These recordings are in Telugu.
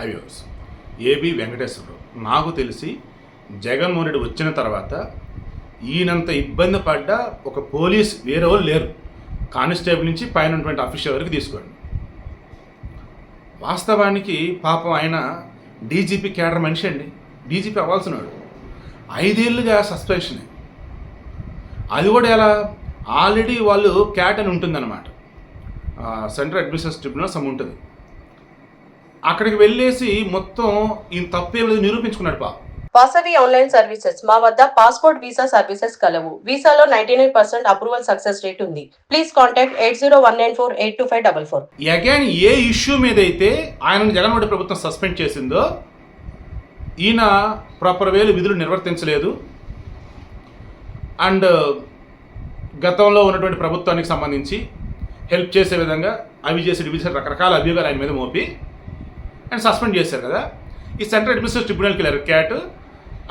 Highways AB Venkateswararao. నాకు తెలిసి జగన్మోహన్ రెడ్డి వచ్చిన తర్వాత ఈయనంత ఇబ్బంది పడ్డ ఒక పోలీస్ వేరే వాళ్ళు లేరు. కానిస్టేబుల్ నుంచి పైన ఉన్నటువంటి అఫీషియల్ వరకు తీసుకోండి. వాస్తవానికి పాపం ఆయన డీజీపీ కేడర్ మనిషి అండి. డీజీపీ అవ్వాల్సిన వాడు ఐదేళ్ళుగా సస్పెన్షన్. అది కూడా ఎలా? ఆల్రెడీ వాళ్ళు క్యాట్ అని ఉంటుందన్నమాట. సెంట్రల్ అడ్మినిస్ట్రేషన్ ట్రిబ్యునల్ సమ్ ఉంటుంది. అక్కడికి వెళ్ళేసి మొత్తం ఈయన తప్పేం లేదు నిరూపించుకున్నాడు పాప వాసవి ఆన్లైన్ సర్వీసెస్. మా వద్ద పాస్పోర్ట్ వీసా సర్వీసెస్ కలవు. వీసాలో ninety nine percent approval success rate ఉంది. Please contact eight zero one nine four eight two five double four. Again A issue మీద అయితే ఆయన జగన్మోహన్ ప్రభుత్వం సస్పెండ్ చేసిందో ఈయన ప్రాపర్ వేలు విధులు నిర్వర్తించలేదు. అండ్ గతంలో ఉన్నటువంటి ప్రభుత్వానికి సంబంధించి హెల్ప్ చేసే విధంగా అవి చేసే డివిజన్ రకరకాల అభియోగాలు ఆయన మీద మోపి అండ్ సస్పెండ్ చేశారు కదా. ఈ సెంట్రల్ అడ్మినిస్ట్రేషన్ ట్రిబ్యునల్కి వెళ్ళారు క్యాట్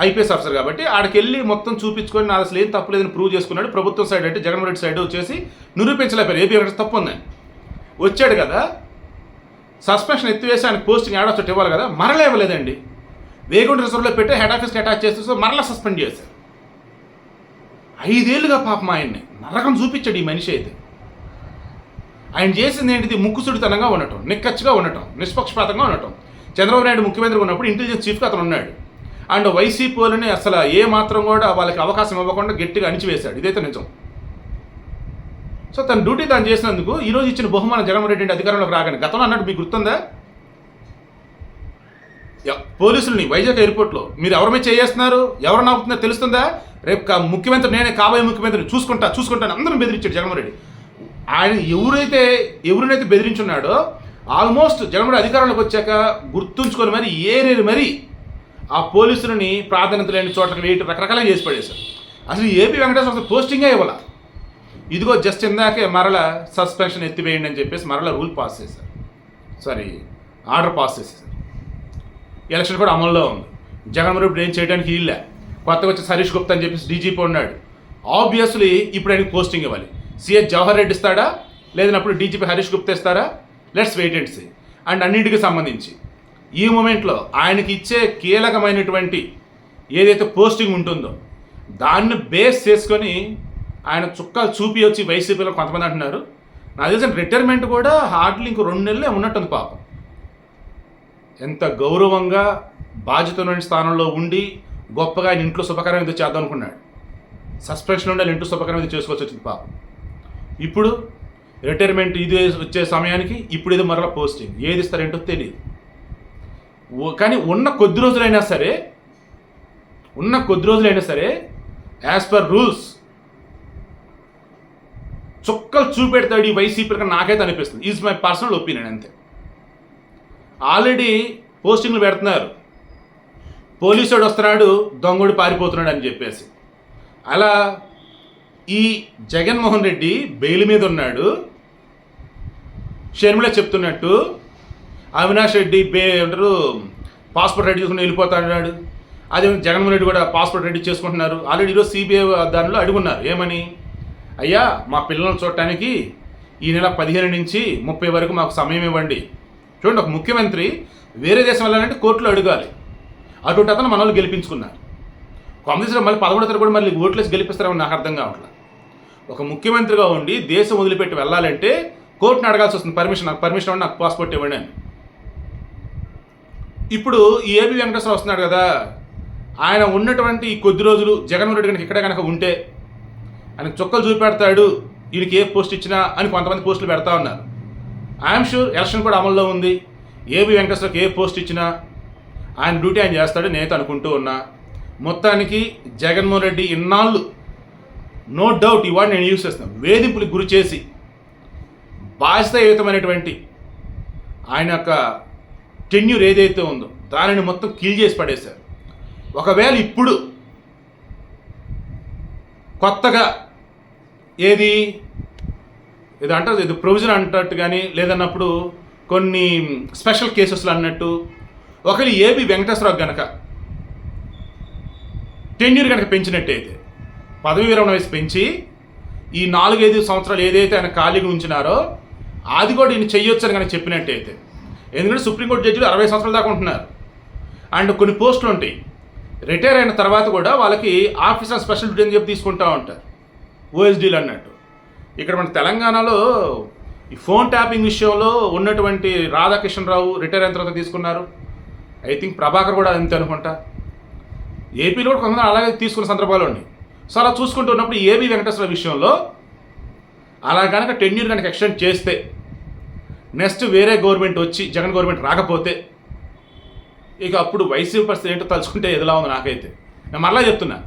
ఐపీఎస్ ఆఫీసర్ కాబట్టి. ఆడికి వెళ్ళి మొత్తం చూపించుకొని నా అసలు ఏం తప్పులేదని ప్రూవ్ చేసుకున్నాడు. ప్రభుత్వం సైడ్ అంటే జగన్మోహన్ రెడ్డి సైడ్ వచ్చేసి నిరూపించలేపారు ఏపీ వెంకటేష్ తప్పు ఉందని వచ్చాడు కదా. సస్పెన్షన్ ఎత్తివేసి ఆయన పోస్టింగ్ యాడ్ వచ్చి ఇవ్వాలి కదా. మరలా ఇవ్వలేదండి. వేగుంట రిజర్వ్లో పెట్టి హెడ్ ఆఫీస్కి అటాచ్ చేస్తే మరలా సస్పెండ్ చేశారు. ఐదేళ్ళుగా పాపం ఆయన్ని. నరకం చూపించాడు ఈ మనిషి అయితే. ఆయన చేసింది ఏంటిది? ముక్కుసుడితనంగా ఉండటం నిక్కచ్చిగా ఉండటం నిష్పక్షపాతంగా ఉండటం. చంద్రబాబు నాయుడు ముఖ్యమంత్రి ఉన్నప్పుడు ఇంటెలిజెన్స్ చీఫ్గా అతను ఉన్నాడు. అండ్ వైసీపీ వాళ్ళని అసలు ఏ మాత్రం కూడా వాళ్ళకి అవకాశం ఇవ్వకుండా గట్టిగా అణిచివేశాడు. ఇదైతే నిజం. సో తన డ్యూటీ తాను చేసినందుకు ఈరోజు ఇచ్చిన బహుమానం జగన్మోహన్ రెడ్డి అధికారంలోకి రాగానే గతంలో అన్నట్టు మీకు గుర్తుందా? ఎ- పోలీసుల్ని వైజాగ్ ఎయిర్పోర్ట్లో మీరు ఎవరి మీద చేస్తున్నారు ఎవరు నాపుతుందో తెలుస్తుందా? రేపు ముఖ్యమంత్రి నేనే కాబోయే ముఖ్యమంత్రిని చూసుకుంటా చూసుకుంటాను అందరం బెదిరించాడు జగన్మోహన్ రెడ్డి. ఆయన ఎవరైతే ఎవరినైతే బెదిరించున్నాడో ఆల్మోస్ట్ జగన్మోహన్ అధికారంలోకి వచ్చాక గుర్తుంచుకొని మరి ఏరేరు మరి ఆ పోలీసులని ప్రాధాన్యత లేని చోట్లకి వేయటం రకరకాలుగా చేసి పడేశారు. అసలు ఏపీ వెంకటేశ్వర అసలు పోస్టింగే ఇవ్వాల. ఇదిగో జస్ట్ ఇందాకే మరల సస్పెన్షన్ ఎత్తివేయండి అని చెప్పేసి మరల రూల్ పాస్ చేశారు. సారీ ఆర్డర్ పాస్ చేసేసారు ఎలక్షన్ కూడా అమల్లో ఉంది. జగన్మోహన్ రెడ్డి ఏం చేయడానికి ఇల్లే కొత్తగా వచ్చి సరీష్ గుప్తా అని చెప్పేసి డీజీపీ ఉన్నాడు. ఆబ్వియస్లీ ఇప్పుడు ఆయనకి పోస్టింగ్ ఇవ్వాలి. సిఎస్ జవహర్ రెడ్డి ఇస్తాడా? లేదన్నప్పుడు డీజీపీ హరీష్ గుప్తా ఇస్తారా? Let's wait and see and అన్నింటికి సంబంధించి. ఈ మూమెంట్లో ఆయనకి ఇచ్చే కీలకమైనటువంటి ఏదైతే పోస్టింగ్ ఉంటుందో దాన్ని బేస్ చేసుకొని ఆయన చుక్కలు చూపి వచ్చి వైసీపీలో కొంతమంది అంటున్నారు. నాకు తెలిసిన రిటైర్మెంట్ కూడా హార్డ్లీ ఇంకో రెండు నెలలే ఉన్నట్టుంది పాపం. ఎంత గౌరవంగా బాధ్యతమైన స్థానంలో ఉండి గొప్పగా ఆయన ఇంట్లో శుభకరం ఏదో చేద్దాం అనుకున్నాడు. సస్పెన్షన్ ఉండాలి ఇంట్లో శుభకరం ఏదో చేసుకోవచ్చు వచ్చింది పాపం. ఇప్పుడు రిటైర్మెంట్ ఇది వచ్చే సమయానికి ఇప్పుడు ఇది మరలా పోస్టింగ్ ఏది ఇస్తారేంటో తెలియదు ఓ- కానీ ఉన్న కొద్ది రోజులైనా సరే ఉన్న కొద్ది రోజులైనా సరే యాజ్ పర్ రూల్స్ చుక్కలు చూపెడతాడు ఈ వైసీపీ నాకైతే అనిపిస్తుంది. ఈజ్ మై పర్సనల్ ఒపీనియన్ అంతే. ఆల్రెడీ పోస్టింగ్లు పెడుతున్నారు. పోలీసుడు వస్తున్నాడు దొంగడు పారిపోతున్నాడు అని చెప్పేసి. అలా ఈ జగన్మోహన్ రెడ్డి బెయిల్ మీద ఉన్నాడు. షర్మిల చెప్తున్నట్టు అవినాష్ రెడ్డి బే అంటారు పాస్పోర్ట్ రెడీ చేసుకుని వెళ్ళిపోతాడు అదే జగన్మోహన్ రెడ్డి కూడా పాస్పోర్ట్ రెడీ చేసుకుంటున్నారు. ఆల్రెడీ ఈరోజు సిబిఐ దానిలో అడుగున్నారు. ఏమని? అయ్యా మా పిల్లలను చూడటానికి ఈ నెల పదిహేను నుంచి ముప్పై వరకు మాకు సమయం ఇవ్వండి. చూడండి ఒక ముఖ్యమంత్రి వేరే దేశం వెళ్ళాలంటే కోర్టులో అడగాలి. అటువంటి అతను మన వాళ్ళు గెలిపించుకున్నారు. కాంగ్రెస్లో మళ్ళీ పదకొండో తరగతి కూడా మళ్ళీ ఓట్లేసి గెలిపిస్తారని నాకు అర్థం కావట్లేదు. ఒక ముఖ్యమంత్రిగా ఉండి దేశం వదిలిపెట్టి వెళ్ళాలంటే కోర్టును అడగాల్సి వస్తుంది. పర్మిషన్ నాకు పర్మిషన్ ఇవ్వండి నాకు పాస్పోర్ట్ ఇవ్వండి అని. ఇప్పుడు ఈ ఏబి వెంకటేశ్వర వస్తున్నాడు కదా. ఆయన ఉన్నటువంటి ఈ కొద్ది రోజులు జగన్మోహన్ రెడ్డి కనుక ఇక్కడ కనుక ఉంటే ఆయన చుక్కలు చూపెడతాడు ఈయనకి ఏ పోస్ట్ ఇచ్చినా అని కొంతమంది పోస్టులు పెడతా ఉన్నారు. ఐఎమ్ షూర్ ఎలక్షన్ కూడా అమల్లో ఉంది. ఏబి వెంకటేశ్వరకి ఏ పోస్ట్ ఇచ్చినా ఆయన డ్యూటీ ఆయన చేస్తాడు నేనైతే అనుకుంటూ ఉన్నా. మొత్తానికి జగన్మోహన్ రెడ్డి ఇన్నాళ్ళు నో డౌట్ ఈ నేను యూస్ చేస్తాను. వేధింపులకు గురి చేసి బాధ్యతాయుతమైనటువంటి ఆయన యొక్క టెన్యూర్ ఏదైతే ఉందో దానిని మొత్తం కిల్ చేసి పడేశారు. ఒకవేళ ఇప్పుడు కొత్తగా ఏది ఇది అంటారు ఇది ప్రొవిజన్ అంటట్టు కానీ లేదన్నప్పుడు కొన్ని స్పెషల్ కేసెస్లు అన్నట్టు ఒకరి ఏబి వెంకటేశ్వరరావు గనక టెన్యూర్ కనుక పెంచినట్టయితే పదవి విరమణ వయసు పెంచి ఈ నాలుగైదు సంవత్సరాలు ఏదైతే ఆయన ఖాళీగా ఉంచినారో అది కూడా ఈయన చెయ్యొచ్చు అని చెప్పినట్టయితే ఎందుకంటే సుప్రీంకోర్టు జడ్జిలు అరవై సంవత్సరాల దాకా ఉంటున్నారు. అండ్ కొన్ని పోస్టులు ఉంటాయి. రిటైర్ అయిన తర్వాత కూడా వాళ్ళకి ఆఫీసర్ స్పెషల్ డ్యూటీ అని చెప్పి తీసుకుంటూ ఉంటారు. ఓఎస్డీలు అన్నట్టు. ఇక్కడ మన తెలంగాణలో ఈ ఫోన్ ట్యాపింగ్ విషయంలో ఉన్నటువంటి రాధాకృష్ణరావు రిటైర్ అయిన తర్వాత తీసుకున్నారు. ఐ థింక్ ప్రభాకర్ కూడా అంతే అనుకుంటా. ఏపీలో కూడా కొంతమంది అలాగే తీసుకున్న సందర్భాలు ఉన్నాయి. సో అలా చూసుకుంటూ ఉన్నప్పుడు వెంకటేశ్వర విషయంలో అలా కనుక టెన్యూర్ కనుక ఎక్స్టెండ్ చేస్తే నెక్స్ట్ వేరే గవర్నమెంట్ వచ్చి జగన్ గవర్నమెంట్ రాకపోతే ఇక అప్పుడు వైసీపీ పరిస్థితి ఏంటో తలుచుకుంటే ఎదులా ఉంది నాకైతే. నేను మరలా చెప్తున్నా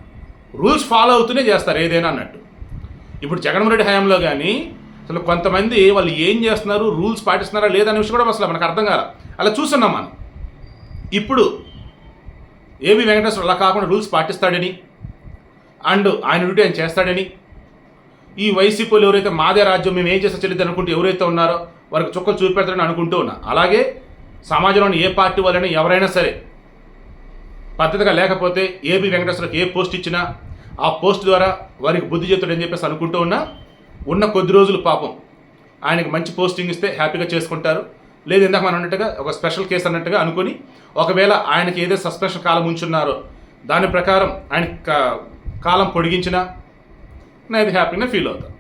రూల్స్ ఫాలో అవుతూనే చేస్తారు ఏదైనా అన్నట్టు. ఇప్పుడు జగన్మోహన్ రెడ్డి హయాంలో కానీ అసలు కొంతమంది వాళ్ళు ఏం చేస్తున్నారు రూల్స్ పాటిస్తున్నారా లేదనే విషయం కూడా అసలు మనకు అర్థం కాదు అలా చూస్తున్నాం మనం. ఇప్పుడు ఏబి వెంకటేశ్వర అలా కాకుండా రూల్స్ పాటిస్తాడని అండ్ ఆయన డ్యూటీ ఆయన చేస్తాడని. ఈ వైసీపీలు ఎవరైతే మాదే రాజ్యం మేము ఏం చేస్తా చెల్లిద్ది అనుకుంటూ ఎవరైతే ఉన్నారో వారికి చుక్కలు చూపెడతారని అనుకుంటూ ఉన్నా. అలాగే సమాజంలోని ఏ పార్టీ వాళ్ళైనా ఎవరైనా సరే పద్ధతిగా లేకపోతే ఏబి వెంకటేశ్వరకి ఏ పోస్ట్ ఇచ్చినా ఆ పోస్ట్ ద్వారా వారికి బుద్ధి చెప్తాడని చెప్పేసి అనుకుంటూ ఉన్నా ఉన్న కొద్ది రోజులు పాపం. ఆయనకి మంచి పోస్టింగ్ ఇస్తే హ్యాపీగా చేసుకుంటారు. లేదు ఇందాక మనం అన్నట్టుగా ఒక స్పెషల్ కేసు అన్నట్టుగా అనుకుని ఒకవేళ ఆయనకి ఏదో సస్పెన్షన్ కాలం ఉంచున్నారో దాని ప్రకారం ఆయన కాలం పొడిగించినా నేను హ్యాపీగా ఫీల్ అవుతాను